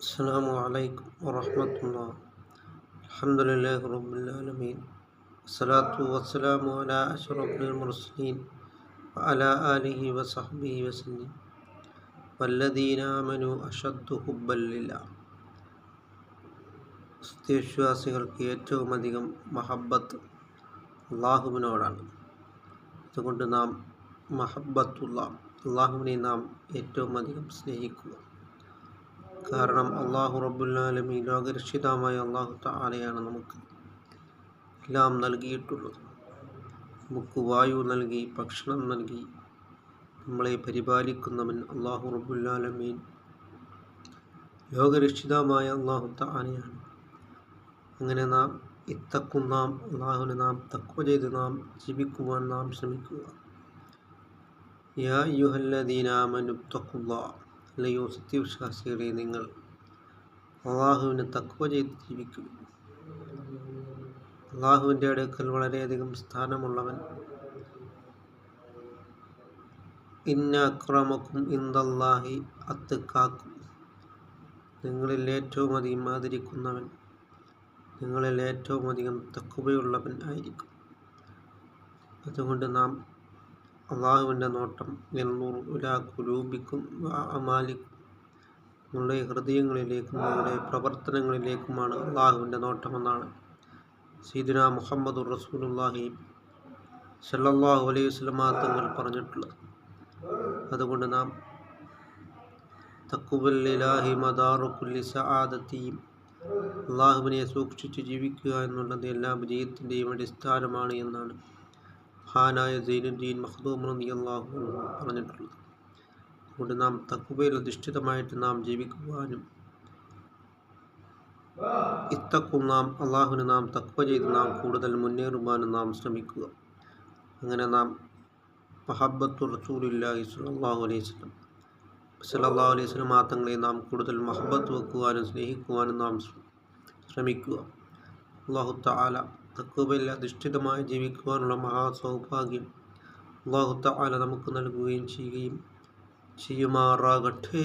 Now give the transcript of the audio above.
السلام عليكم ورحمة الله الحمد لله رب العالمين والصلاة والسلام على أشرف المرسلين وعلى آله وصحبه وسلم والذين آمنوا أشد حبا لله സത്യവിശ്വാസികൾക്ക് ഏറ്റവും അധികം മഹബത്ത് അള്ളാഹുവിനോടാണ് അതുകൊണ്ട് നാം മഹബത്തുള്ള അള്ളാഹുവിനെ നാം ഏറ്റവും അധികം സ്നേഹിക്കുക കാരണം അള്ളാഹു റബ്ബുല്ലാലമി ലോകരക്ഷിതാമായ അള്ളാഹു താലയാണ് നമുക്ക് എല്ലാം നൽകിയിട്ടുള്ളത്. നമുക്ക് വായു നൽകി ഭക്ഷണം നൽകി നമ്മളെ പരിപാലിക്കുന്നവൻ അള്ളാഹു റബ്ബുല്ലാലമീൻ ലോകരക്ഷിതാമായ അള്ളാഹു താലയാണ് അങ്ങനെ നാം ഇത്തക്കും നാം അള്ളാഹുവിനെ നാം തക്വ ചെയ്ത് നാം ജീവിക്കുവാൻ നാം ശ്രമിക്കുക. യാ യുഹല്ലദീനാമനുത്തക്കുള്ള അല്ലയോ സത്യവിശ്വാസികളെ നിങ്ങൾ അള്ളാഹുവിനെ തക്കുവ ചെയ്ത് ജീവിക്കും അള്ളാഹുവിന്റെ അടുക്കൽ വളരെയധികം സ്ഥാനമുള്ളവൻ. ഇന്ന അക്രമക്കും ഇന്ദല്ലാഹി അത്തുക്കാക്കും നിങ്ങളിൽ ഏറ്റവും അധികം ആദരിക്കുന്നവൻ നിങ്ങളിൽ ഏറ്റവും അധികം തക്കുവയുള്ളവൻ ആയിരിക്കും. അതുകൊണ്ട് നാം അള്ളാഹുവിന്റെ നോട്ടം എണ്ണൂർ ഉലാ കുലൂബിക്കും നിങ്ങളുടെ ഹൃദയങ്ങളിലേക്കും നിങ്ങളുടെ പ്രവർത്തനങ്ങളിലേക്കുമാണ് അള്ളാഹുവിന്റെ നോട്ടമെന്നാണ് സീദിന മുഹമ്മദ് റസൂലുല്ലാഹി സല്ലല്ലാഹു അലൈഹി വസല്ലമ തങ്ങൾ പറഞ്ഞിട്ടുള്ളത്. അതുകൊണ്ട് നാം തക്കുബല്ലാഹി മദാറുക്കുല്ലി സആദത്തിയും അള്ളാഹുവിനെ സൂക്ഷിച്ച് ജീവിക്കുക എന്നുള്ളത് എല്ലാ വിജയത്തിന്റെയും അടിസ്ഥാനമാണ് എന്നാണ് മഹാനായ ജൈനുദ്ദീൻ റതി അള്ളാഹു പറഞ്ഞിട്ടുള്ളത്. അതുകൊണ്ട് നാം തക്കുവയിൽ അധിഷ്ഠിതമായിട്ട് നാം ജീവിക്കുവാനും ഇത്തക്കും നാം അള്ളാഹുവിന് നാം തക്വ ചെയ്ത് നാം കൂടുതൽ മുന്നേറുവാനും നാം ശ്രമിക്കുക. അങ്ങനെ നാം മഹബത്തു റസൂലില്ലാഹി സ്വല്ലല്ലാഹു അലൈഹി സ്വലം സലാഹു അലൈഹി സ്വലം ആത്തങ്ങളെ നാം കൂടുതൽ മഹബത്ത് വെക്കുവാനും സ്നേഹിക്കുവാനും നാം ശ്രമിക്കുക. അള്ളാഹു താല തക്കുവയിൽ അധിഷ്ഠിതമായി ജീവിക്കുവാനുള്ള മഹാസൗഭാഗ്യം അള്ളാഹു താല നമുക്ക് നൽകുകയും ചെയ്യുകയും ചെയ്യുമാറാകട്ടെ.